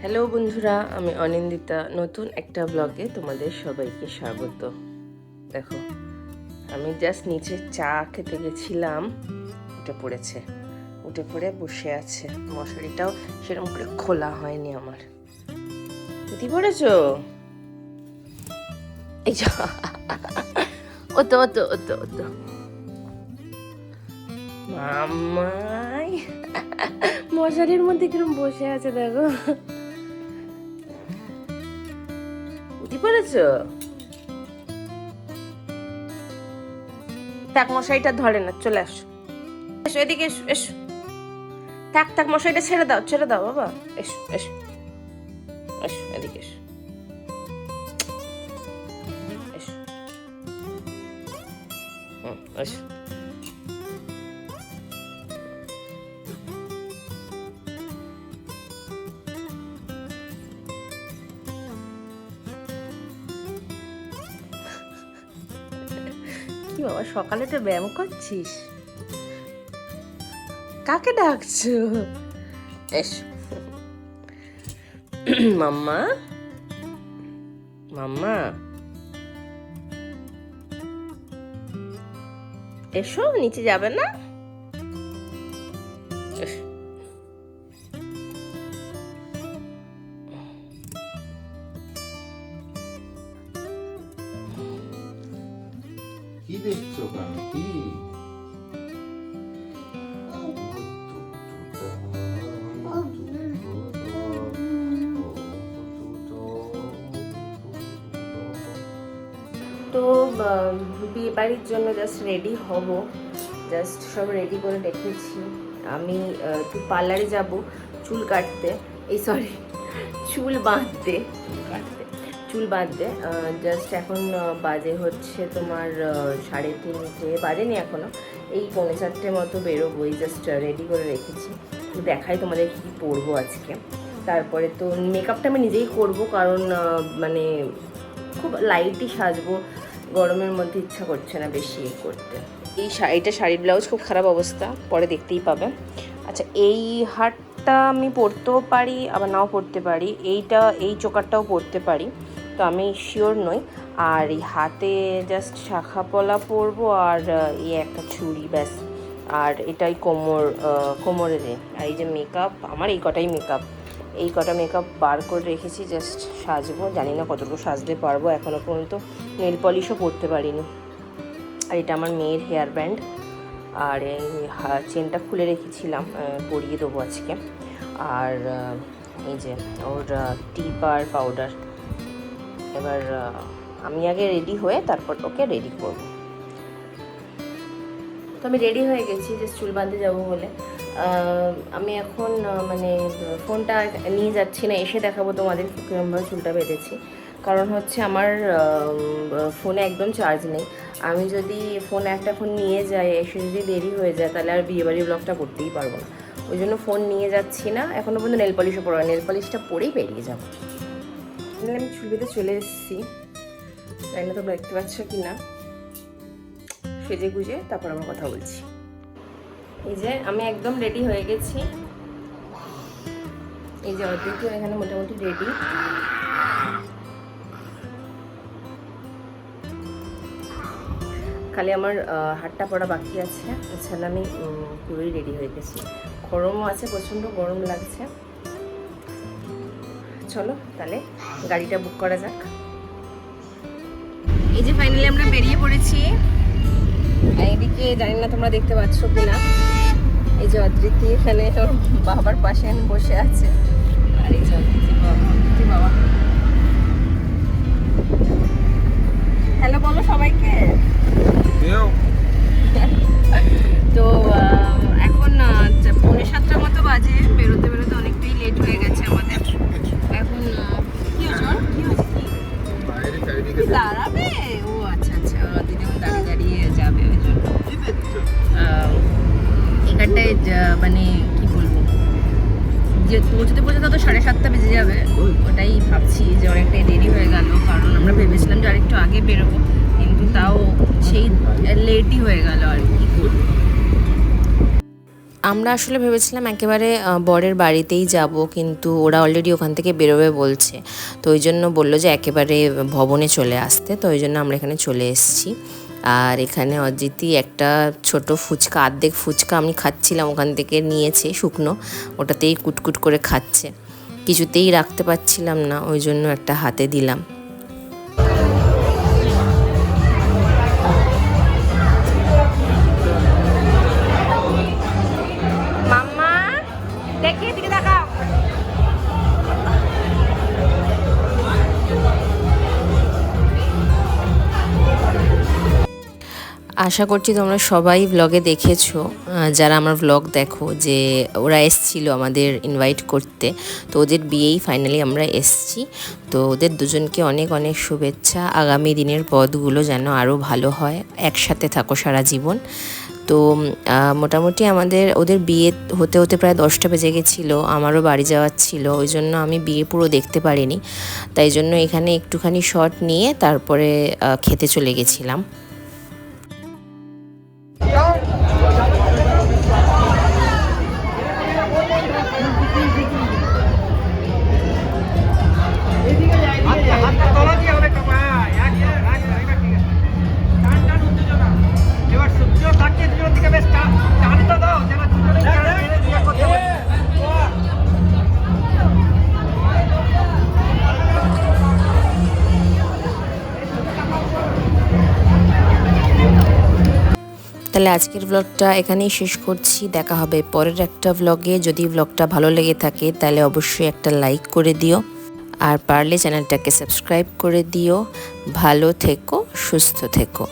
Hello বন্ধুরা, আমি অনিন্দিতা। নতুন একটা ব্লগে তোমাদের সবাইকে স্বাগত। দেখো, আমি জাস্ট নিচে চা খেতে গেছিলাম, উঠে পড়েছে। উঠে পড়ে বসে আছে। মশারিটাও সেরকম করে খোলা হয়নি আমার। উঠি পড়েছো এই যা ও তো ও তো ও তো ও তো মামাই। মশারির মধ্যে কিরম বসে আছে দেখো। উঠি পড়েছ থাক মশারিটা ধরে না চলে আসো। এসো এদিকে এসো এসো। থাক থাক মশারিটা ছেড়ে দাও ছেড়ে দাও বাবা। এসো এসো। এসো এদিকে এসো। এসো। এসো। বাবা সকালে তো ব্যায়াম করছিস? কাকে ডাকছো? এসো। মাম্মা? মাম্মা? এসো নিচে যাবে না? দেখছ কেন তো বিয়ে বাড়ির জন্য জাস্ট রেডি হব। জাস্ট সব রেডি করে রেখেছি। আমি একটু পার্লারে যাব, চুল কাটতে। এই সরি চুল বাঁধতে। চুল বাঁধতে জাস্ট এখন বাজে হচ্ছে তোমার সাড়ে তিনটে বাজেনি এখনও এই পৌনে চারটে মতো বেরোবো এই জাস্ট রেডি করে রেখেছি। দেখাই তোমাদের কী পরবো আজকে। তারপরে তো মেকআপটা আমি নিজেই করব কারণ মানে খুব লাইটই সাজবো। গরমের মধ্যে ইচ্ছা করছে না বেশি করতে। এই শাড়িটা শাড়ির ব্লাউজ খুব খারাপ অবস্থা। পরে দেখতেই পাবে। আচ্ছা এই হারটা আমি পরতেও পারি, আবার নাও পরতে পারি। এইটা, এই চোকারটাও পরতে পারি। তো আমি শিওর নই। আর এই হাতে জাস্ট শাখা পলা পরবো আর এই একটা চুড়ি ব্যাস। আর এটাই কোমর কোমরের আর এই যে মেকআপ আমার এই কটাই মেকআপ এই কটা মেকআপ বার করে রেখেছি জাস্ট সাজবো। জানি না কতটুকু সাজতে পারব এখনও পর্যন্ত। নেল পলিশও পরতে পারিনি। আর এটা আমার মেয়ের হেয়ার ব্যান্ড আর এই চেনটা খুলে রেখেছিলাম পরিয়ে দেবো আজকে। আর এই যে ওর টিপ আর পাউডার এবার আমি আগে রেডি হয়ে তারপর ওকে রেডি করব। তো আমি রেডি হয়ে গেছি যে চুল বাঁধতে যাব বলে। আমি এখন মানে ফোনটা নিয়ে যাচ্ছি না, এসে দেখাবো তোমাদের কীরকমভাবে চুলটা বেঁধেছি। কারণ হচ্ছে আমার ফোনে একদম চার্জ নেই। আমি যদি ফোন একটা ফোন নিয়ে যাই, এসে যদি দেরি হয়ে যায়, তাহলে আর বিয়েবাড়ি ব্লগটা করতেই পারব না। ওই জন্য ফোন নিয়ে যাচ্ছি না এখনও পর্যন্ত নেল পলিশও পড়া নেল পলিশটা পরেই বেরিয়ে যাব। তাহলে আমি চুল বেঁধে চলে এসেছি। তাই না তোমরা দেখতে পাচ্ছ কি না সেজে গুজে তারপর আমরা কথা বলছি। এই যে আমি একদম রেডি হয়ে গেছি। এই যে অর্ধেকও এখানে মোটামুটি রেডি খালি আমার হাতটা পড়া বাকি আছে। এছাড়া আমি পুরোই রেডি হয়ে গেছি। গরমও আছে, প্রচণ্ড গরম লাগছে। চলো, তাহলে গাড়িটা বুক করা যাক। এই যে ফাইনালি আমরা বেরিয়ে পড়েছি। এইদিকে এদিকে জানি না তোমরা দেখতে পাচ্ছ কিনা। এই যে অদ্রিতি এখানে তোর বাবার পাশে বসে আছে। আর এই যে অদ্রিতি বাবা। মানে কি বলব? যে পৌঁছতে পৌঁছতে তো সাড়ে সাতটা বেজে যাবে। ওটাই ভাবছি যে অনেকটাই দেরি হয়ে গেল, কারণ আমরা ভেবেছিলাম যে আরেকটু আগে বেরোবো, কিন্তু তাও সেই লেটই হয়ে গেল আর কি। করব আমরা আসলে ভেবেছিলাম একেবারে বরের বাড়িতেই যাব, কিন্তু ওরা অলরেডি ওখান থেকে বেরোবে বলছে। তো ওই জন্য বলল যে একেবারে ভবনে চলে আসতে, তো ওই জন্য আমরা এখানে চলে এসেছি। আর এখানে অজিতি একটা ছোট ফুচকা আর্ধেক ফুচকা আমি খাচ্ছিলাম, ওখান থেকে নিয়েছে শুকনো, ওটাতেই কুটকুট করে খাচ্ছে। কিছুতেই রাখতে পারছিলাম না, ওই জন্য একটা হাতে দিলাম। আশা করছি তোমরা সবাই ব্লগে দেখেছ যারা আমার ব্লগ দেখো, যে ওরা এসছিল আমাদের ইনভাইট করতে। তো ওদের বিয়েই ফাইনালি আমরা এসছি। তো ওদের দুজনকে অনেক অনেক শুভেচ্ছা। আগামী দিনের পদগুলো যেন আরও ভালো হয়, একসাথে থাকো সারা জীবন। তো মোটামুটি আমাদের, ওদের বিয়ে হতে হতে প্রায় দশটা বেজে গেছিল। আমারও বাড়ি যাওয়ার ছিল, ওই জন্য আমি বিয়ে পুরো দেখতে পারিনি। তাই জন্য এখানে একটুখানি শট নিয়ে তারপরে খেতে চলে গেছিলাম। তাহলে আজকের ব্লগটা এখানেই শেষ করছি। দেখা হবে পরের একটা ব্লগে যদি ব্লগটা ভালো লেগে থাকে, তাহলে অবশ্যই একটা লাইক করে দিও। আর পারলে চ্যানেলটাকে সাবস্ক্রাইব করে দিও। ভালো থেকো, সুস্থ থেকো।